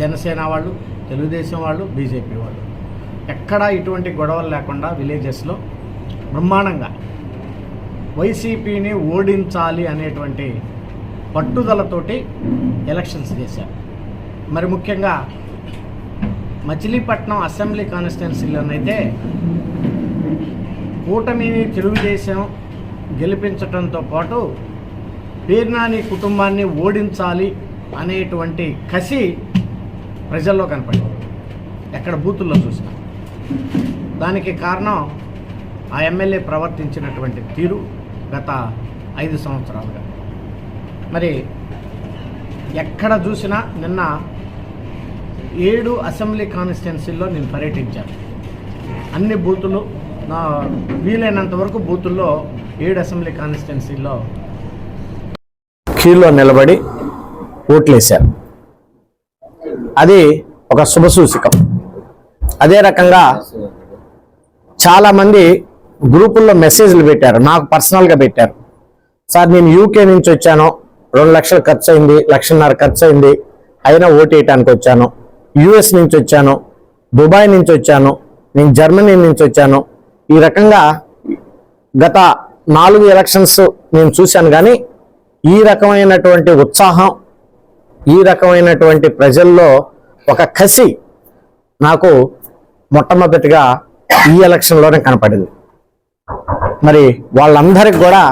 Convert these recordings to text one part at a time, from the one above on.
జనసేన వాళ్ళు తెలుగుదేశం వాళ్ళు బీజేపీ వాళ్ళు. ఎక్కడా ఇటువంటి గొడవలు లేకుండా విలేజెస్లో బ్రహ్మాండంగా వైసీపీని ఓడించాలి అనేటువంటి పట్టుదలతోటి ఎలక్షన్స్ చేశారు. మరి ముఖ్యంగా మచిలీపట్నం అసెంబ్లీ కాన్స్టిట్యున్సీలోనైతే కూటమిని తెలుగుదేశం గెలిపించడంతో పాటు పీర్నాని కుటుంబాన్ని ఓడించాలి అనేటువంటి కసి ప్రజల్లో కనపడింది. ఎక్కడ బూతుల్లో చూసినా. దానికి కారణం ఆ ఎమ్మెల్యే ప్రవర్తించినటువంటి తీరు గత ఐదు సంవత్సరాలుగా. మరి ఎక్కడ చూసినా నిన్న ఏడు అసెంబ్లీ కాన్స్టిట్యున్సీల్లో నేను పర్యటించాను. అన్ని బూతులు నా వీలైనంత వరకు బూతుల్లో ఏడు అసెంబ్లీ కాన్స్టిట్యున్సీల్లో క్యూలో నిలబడి ఓట్లేశారు. అది ఒక శుభసూచకం అదే రకంగా చాలామంది గ్రూపుల్లో మెసేజ్లు పెట్టారు నాకు పర్సనల్గా పెట్టారు. సార్ నేను యూకే నుంచి వచ్చాను రెండు లక్షలు ఖర్చు అయింది లక్షన్నర ఖర్చు అయింది అయినా ఓటేయటానికి వచ్చాను. యుఎస్ నుంచి వచ్చాను దుబాయ్ నుంచి వచ్చాను నేను జర్మనీ నుంచి వచ్చాను. ఈ రకంగా గత నాలుగు ఎలక్షన్స్ నేను చూశాను కానీ ఈ రకమైనటువంటి ఉత్సాహం ఈ రకమైనటువంటి ప్రజల్లో ఒక కసి నాకు మొట్టమొదటిగా ఈ ఎలక్షన్లోనే కనపడింది. మరి వాళ్ళందరికి కూడా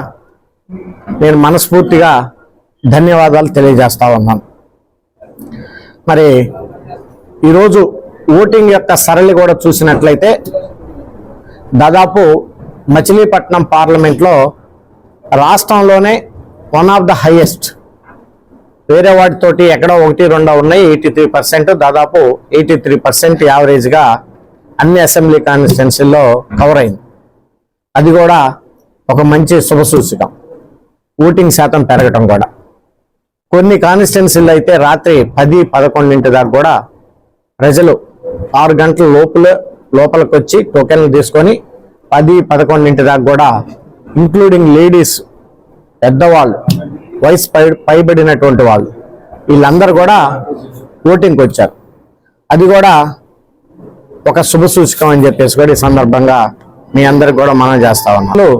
నేను మనస్ఫూర్తిగా ధన్యవాదాలు తెలియజేస్తా ఉన్నాను. మరి ఈరోజు ఓటింగ్ యొక్క సరళి కూడా చూసినట్లయితే దాదాపు మచిలీపట్నం పార్లమెంట్లో రాష్ట్రంలోనే వన్ ఆఫ్ ద హైయెస్ట్ వేరే వాటితోటి ఎక్కడో ఒకటి రెండో ఉన్నాయి. Eighty three percent. దాదాపు ఎయిటీ త్రీ పర్సెంట్ యావరేజ్గా అన్ని అసెంబ్లీ కాన్స్టిట్యున్సీల్లో కవర్ అయింది. అది కూడా ఒక మంచి శుభసూచకం ఓటింగ్ శాతం పెరగటం కూడా. కొన్ని కాన్స్టిట్యున్సీలు అయితే రాత్రి పది పదకొండింటి దాకా కూడా ప్రజలు ఆరు గంటల లోపల లోపలికి వచ్చి టోకెన్లు తీసుకొని పది పదకొండింటి దాకా కూడా ఇంక్లూడింగ్ లేడీస్ పెద్దవాళ్ళు వయసు పై పైబడినటువంటి వాళ్ళు. వీళ్ళందరూ కూడా ఓటింగ్కి వచ్చారు. అది కూడా ఒక శుభ సూచకం అని చెప్పేసి కూడా ఈ సందర్భంగా మీ అందరికి కూడా మనం చేస్తా ఉన్నాం.